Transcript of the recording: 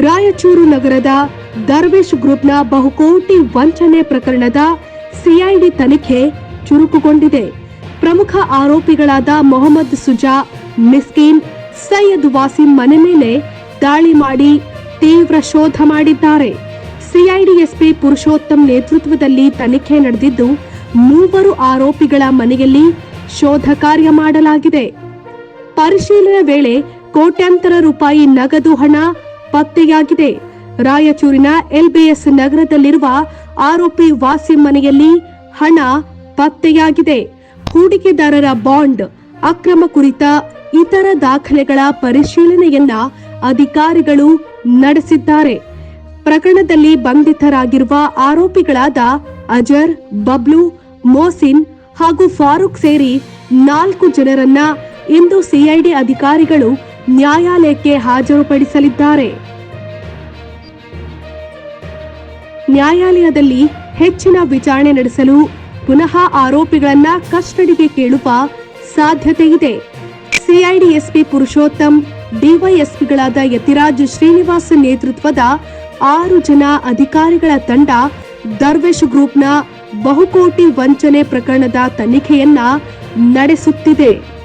ರಾಯಚೂರು ನಗರದ ದರ್ವೇಶ್ ಗ್ರೂಪ್ನ ಬಹುಕೋಟಿ ವಂಚನೆ ಪ್ರಕರಣದ ಸಿಐಡಿ ತನಿಖೆ ಚುರುಕುಗೊಂಡಿದೆ. ಪ್ರಮುಖ ಆರೋಪಿಗಳಾದ ಮೊಹಮ್ಮದ್ ಸುಜಾ, ಮಿಸ್ಕಿನ್, ಸೈಯದ್ ವಾಸಿಂ ಮನೆ ಮೇಲೆ ದಾಳಿ ಮಾಡಿ ತೀವ್ರ ಶೋಧ ಮಾಡಿದ್ದಾರೆ. ಸಿಐಡಿ ಎಸ್ಪಿ ಪುರುಷೋತ್ತಮ್ ನೇತೃತ್ವದಲ್ಲಿ ತನಿಖೆ ನಡೆದಿದ್ದು, ಮೂವರು ಆರೋಪಿಗಳ ಮನೆಯಲ್ಲಿ ಶೋಧ ಕಾರ್ಯ ಮಾಡಲಾಗಿದೆ. ಪರಿಶೀಲನೆ ವೇಳೆ ಕೋಟ್ಯಾಂತರ ರೂಪಾಯಿ ನಗದು ಹಣ ಪತ್ತೆಯಾಗಿದೆ. ರಾಯಚೂರಿನ ಎಲ್ಬಿಎಸ್ ನಗರದಲ್ಲಿರುವ ಆರೋಪಿ ವಾಸಿಂ ಮನೆಯಲ್ಲಿ ಹಣ ಪತ್ತೆಯಾಗಿದೆ. ಹೂಡಿಕೆದಾರರ ಬಾಂಡ್, ಅಕ್ರಮ ಕುರಿತ ಇತರ ದಾಖಲೆಗಳ ಪರಿಶೀಲನೆಯನ್ನ ಅಧಿಕಾರಿಗಳು ನಡೆಸಿದ್ದಾರೆ. ಪ್ರಕರಣದಲ್ಲಿ ಬಂಧಿತರಾಗಿರುವ ಆರೋಪಿಗಳಾದ ಅಜರ್, ಬಬ್ಲು ಮೋಸಿನ್ ಹಾಗೂ ಫಾರೂಕ್ ಸೇರಿ ನಾಲ್ಕು ಜನರನ್ನ ಇಂದು ಸಿಐಡಿ ಅಧಿಕಾರಿಗಳು ನ್ಯಾಯಾಲಯಕ್ಕೆ ಹಾಜರುಪಡಿಸಲಿದ್ದಾರೆ. ನ್ಯಾಯಾಲಯದಲ್ಲಿ ಹೆಚ್ಚಿನ ವಿಚಾರಣೆ ನಡೆಸಲು ಪುನಃ ಆರೋಪಿಗಳನ್ನ ಕಸ್ಟಡಿಗೆ ಕೇಳುವ ಸಾಧ್ಯತೆ ಇದೆ. ಸಿಐಡಿ ಎಸ್ಪಿ ಪುರುಷೋತ್ತಮ್ ಡಿವೈಎಸ್ಪಿಗಳಾದ ಯತಿರಾಜ್ ಶ್ರೀನಿವಾಸ್ ನೇತೃತ್ವದ ಆರು ಜನ ಅಧಿಕಾರಿಗಳ ತಂಡ ದರ್ವೇಶ್ ಗ್ರೂಪ್ನ ಬಹುಕೋಟಿ ವಂಚನೆ ಪ್ರಕರಣದ ತನಿಖೆಯನ್ನ ನಡೆಸುತ್ತಿದೆ.